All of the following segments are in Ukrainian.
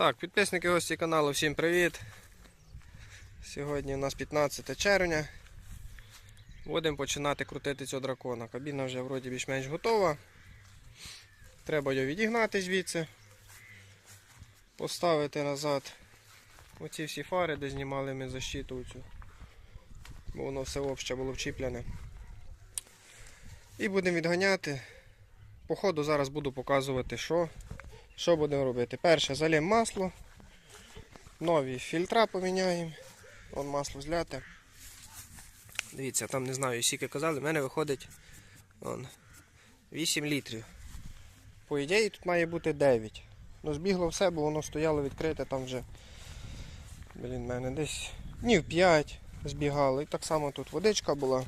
Так, підписники гості каналу, всім привіт. Сьогодні у нас 15 червня. Будемо починати крутити цього дракона. Кабіна вже вроді більш-менш готова. Треба його відігнати звідси. Поставити назад оці всі фари, де знімали ми защиту цю. Бо воно все обще було вчіплене. І будемо відганяти. По ходу зараз буду показувати, що що будемо робити? Перше, залємо масло, нові фільтра поміняємо. Вон масло зляте. Дивіться, там не знаю, скільки казали, в мене виходить вон, 8 літрів. По ідеї тут має бути 9. Ну збігло все, бо воно стояло відкрите там вже. Блін, в мене десь днів 5 збігало. І так само тут водичка була.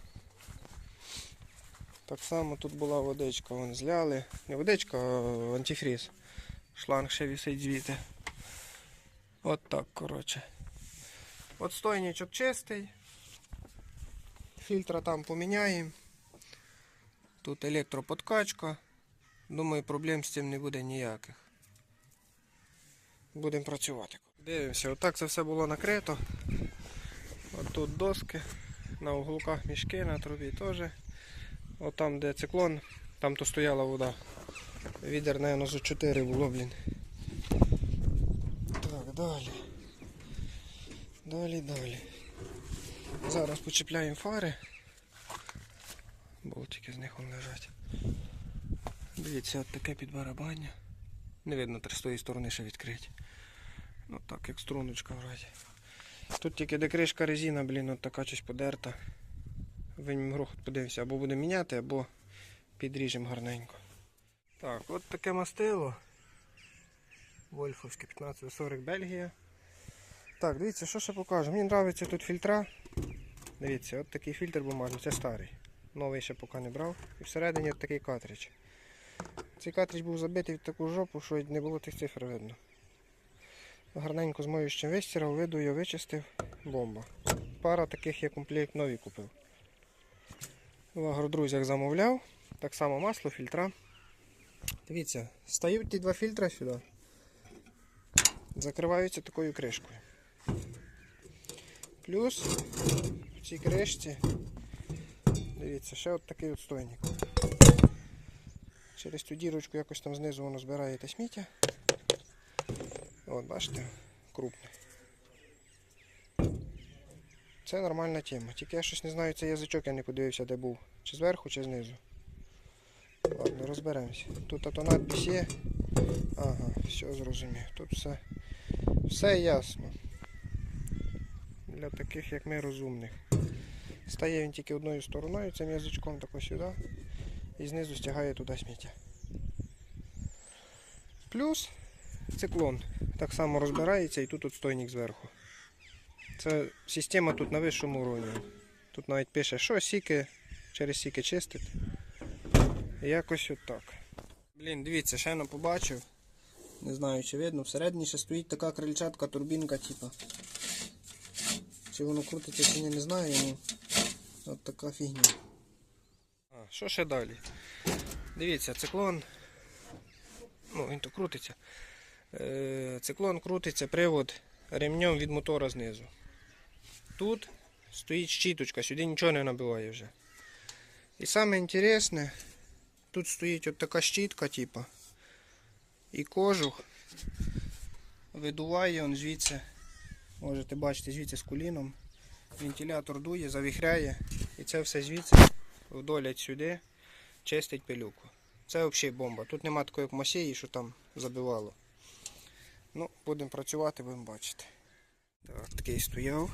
Так само тут була водичка, вон зляли. Не водичка, а антифріз. Шланг ще висить звідти. От так, коротше. От стойничок чистий. Фільтра там поміняємо. Тут електроподкачка. Думаю, проблем з цим не буде ніяких. Будемо працювати. Дивимося, отак це все було накрито. От тут доски, на углуках мішки, на трубі теж. От там, де циклон, там то стояла вода. Відер, наверное, за 4 було, блін. Так, далі. Далі, далі. Зараз почіпляємо фари. Болтики з них вон лежать. Дивіться, от таке підбарабання. Не видно, з тої сторони ще відкрити. Ну так, як струночка вроді. Тут тільки де кришка резина, блін, от така щось подерта. Винім грохот подивимося, або буде міняти, або підріжемо гарненько. Так, от таке мастило. Вольфовське 1540 Бельгія. Так, дивіться, що ще покажу. Мені подобається тут фільтра. Дивіться, от такий фільтр бумажний, це старий. Новий ще поки не брав. І всередині от такий картридж. Цей картридж був забитий в таку жопу, що не було тих цифр видно. Гарненько з моющим вистирав, видую, вичистив. Бомба. Пара таких я комплект нові купив. В агродрузях замовляв. Так само масло, фільтра. Дивіться, стають ті два фільтра сюди. Закриваються такою кришкою. Плюс в цій кришці, дивіться, ще от такий от стойник. Через цю дірочку якось там знизу воно збирає те сміття. От, бачите, крупне. Це нормальна тема. Тільки я щось не знаю, цей язичок я не подивився, де був. Чи зверху, чи знизу. Ладно, розберемося. Тут ото надпись є. Ага, все зрозумів. Тут все, все ясно. Для таких, як ми, розумних. Стає він тільки одною стороною, цим язичком тако сюди. І знизу стягає туди сміття. Плюс циклон. Так само розбирається і тут от стойник зверху. Це система тут на вищому рівні. Тут навіть пише, що сіки, через сіки чистить. Якось отак. Блін, дивіться, ще не побачив. Не знаю, чи видно. Всередині ще стоїть така крильчатка, турбінка, типа. Чи воно крутиться, чи ні, не знаю. Ну, от така фігня. А, що ще далі? Дивіться, циклон. Ну, він то крутиться. Е, циклон крутиться, привод ремнем від мотора знизу. Тут стоїть щіточка, сюди нічого не набиває вже. І саме інтересне, тут стоїть от така щітка, типа, і кожух видуває он звідси. Можете бачити звідси з куліном. Вентилятор дує, завіхряє і це все звідси вдолять сюди, чистить пилюку. Це взагалі бомба. Тут нема такої масії, що там забивало. Ну, будемо працювати, будемо бачити. Так, такий стояв.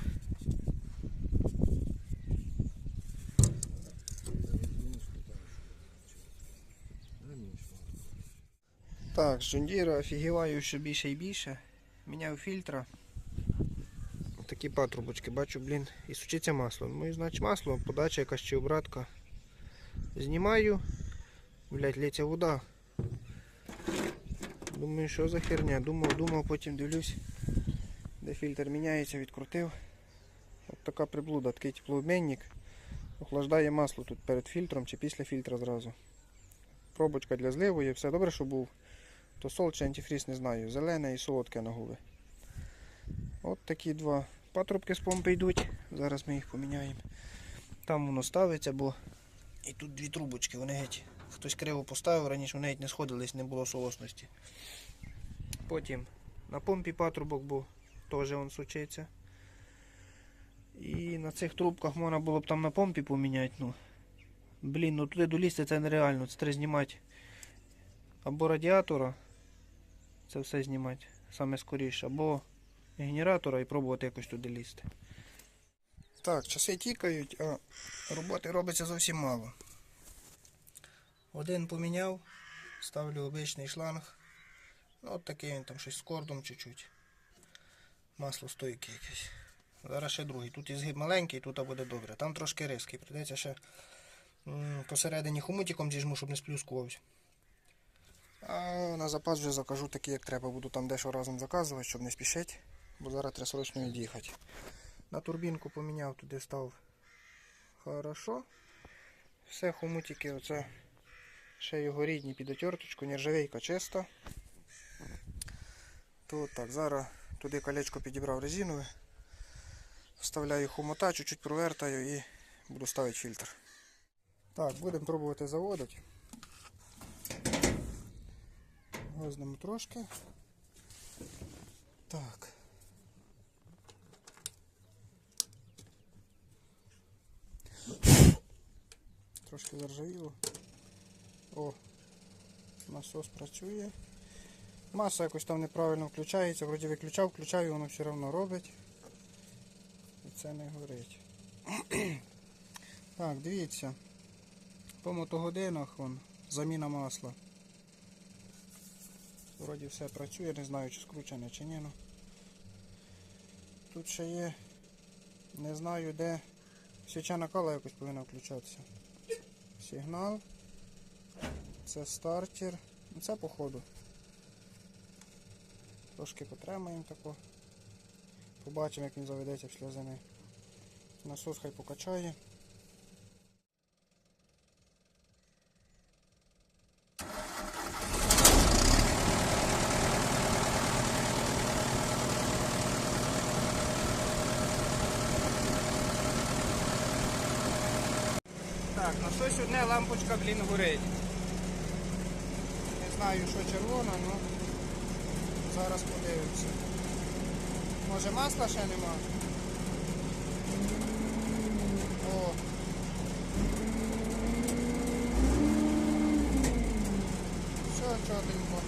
Так, з Джондіра офігіваю ще більше і більше. Міняв фільтра. Такі патрубочки, бачу, блін, і сучиться масло. Ну і значить масло, подача якась чи обратка. Знімаю. Блять, лється вода. Думаю, що за херня. Думав, думав, потім дивлюсь, де фільтр міняється, відкрутив. От така приблуда, такий теплообмінник. Охлаждає масло тут перед фільтром чи після фільтра зразу. Пробочка для зливу є, все добре, що був То солод чи антифріз не знаю. Зелене і солодке на губи. От такі два патрубки з помпи йдуть. Зараз ми їх поміняємо. Там воно ставиться, бо і тут дві трубочки, вони геть. Хтось криво поставив, раніше вони геть не сходились, не було солосності. Потім на помпі патрубок був, теж він сучиться. І на цих трубках можна було б там на помпі поміняти. Ну. Блін, ну туди долізти це нереально. Це треба знімати або радіатора, це все знімати саме скоріше, або генератора і пробувати якось туди лізти. Так, часи тікають, а роботи робиться зовсім мало. Один поміняв, ставлю обичний шланг. Ну, от такий він там щось з кордом чуть-чуть. Масло стойке якесь. Зараз ще другий. Тут і згиб маленький, тут буде добре. Там трошки ризкий. Придеться ще посередині хомутиком зіжму, щоб не сплюскувався. А на запас вже закажу такий, як треба. Буду там дещо разом заказувати, щоб не спішити, бо зараз треба срочно від'їхати. На турбінку поміняв, туди став хорошо. Все хомутики, оце ще його рідні під отерточку, нержавейка чиста. Тут так, зараз туди колечко підібрав резинове. Вставляю хомута, чуть-чуть провертаю і буду ставити фільтр. Так, будемо пробувати заводити. Вознемо трошки. Так. Трошки заржавіло. О, насос працює. Маса якось там неправильно включається, вроді виключав, включаю, воно все одно робить. І це не горить. так, дивіться. По мотогодинах вон, заміна масла. Вроді все працює, не знаю чи скручене чи ні. Ну. Тут ще є. Не знаю де. Свіча накала якось повинна включатися. Сигнал. Це стартер. Ну, Це походу. Трошки потримаємо тако. Побачимо як він заведеться після зими. Насос хай покачає. Так, на щось одне лампочка, блін, горить. Не знаю, що червона, але зараз подивимося. Може масла ще нема? О. Все, чотенько.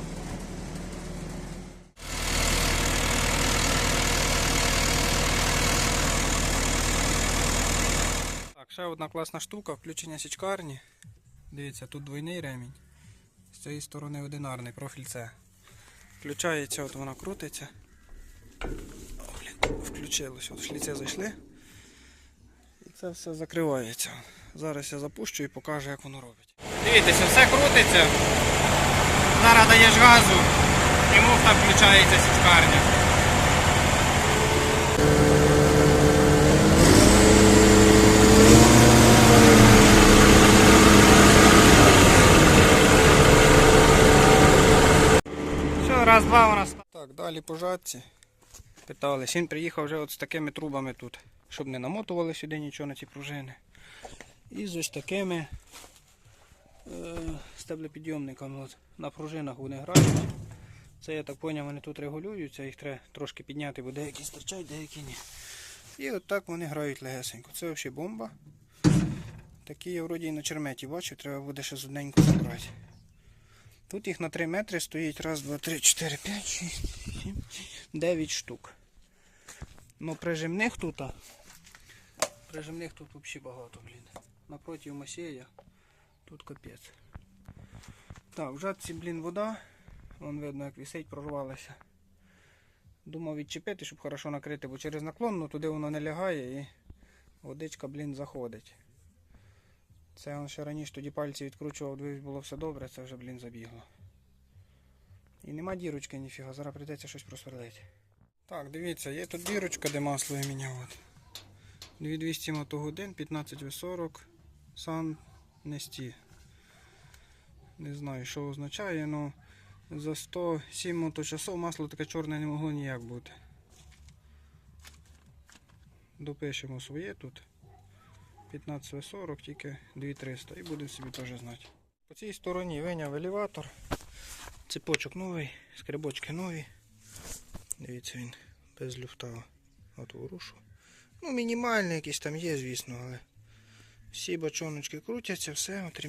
Так, ще одна класна штука, включення січкарні. Дивіться, тут двойний ремінь. З цієї сторони одинарний, профіль С. Включається, от вона крутиться. О, блін, включилось, от шліці зайшли. І це все закривається. Зараз я запущу і покажу, як воно робить. Дивіться, все крутиться. Зараз даєш газу і муфта включається січкарня. Все, раз, два у нас. Так, далі по жатці. Питались. Він приїхав вже от з такими трубами тут, щоб не намотували сюди нічого на ці пружини. І з ось такими е, стеблепідйомниками от, на пружинах вони грають. Це я так зрозумів, вони тут регулюються, їх треба трошки підняти, бо деякі стирчать, деякі ні. І от так вони грають легесенько. Це взагалі бомба. Такі я вроді і на черметі бачив, треба буде ще з одненько забрати. Тут їх на 3 метри стоїть раз, два, три, чотири, п'ять, шість, сім, дев'ять штук. Ну прижимних тут. Прижимних тут взагалі багато, блін. Напроти Масея тут капець. Так, в жатці, блін, вода. Вон видно, як висить, прорвалася. Думав відчепити, щоб хорошо накрити, бо через наклонну туди воно не лягає і водичка, блін, заходить. Це он ще раніше тоді пальці відкручував, дивись, було все добре, це вже, блін, забігло. І нема дірочки ніфіга, зараз прийдеться щось просверлити. Так, дивіться, є тут дірочка, де масло я міняв. От. 2200 мотогодин, 15 В40, сан несті. Не знаю, що означає, але За 107 моточасов масло таке чорне не могло ніяк бути. Допишемо своє тут. 15 В40, тільки 2300 і будемо собі теж знати. По цій стороні виняв елеватор. Цепочок новий, скребочки нові. Дивіться, він без люфта от ворушу. Ну, мінімальний якийсь там є, звісно, але всі бачоночки крутяться, все от.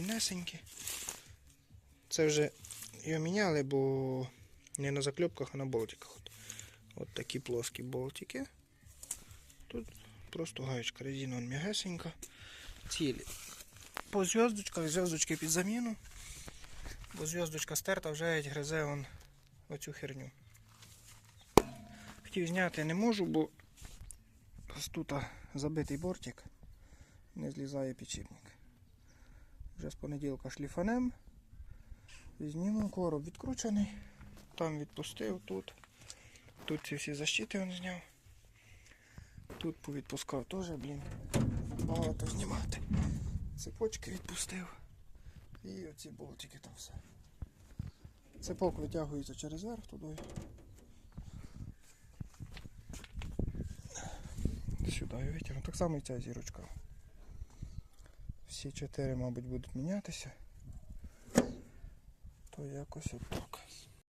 Це вже його міняли, бо не на закльопках, а на болтиках. От такі плоскі болтики. Тут просто гаєчка, резина он м'ягесенька. Цілі. По зв'язочках, зв'язочки під заміну. Бо зв'язочка стерта вже гризе он оцю херню. Хотів зняти не можу, бо тут забитий бортик, не злізає підшипник. Вже з понеділка шліфанем. Зніму короб відкручений. Там відпустив, тут. Тут ці всі защити він зняв. Тут повідпускав теж, блін. Багато знімати. Цепочки відпустив. І оці болтики там все. Цепок витягується через верх туди. Сюди витягну. Так само і ця зірочка. Всі чотири, мабуть, будуть мінятися. То якось отак.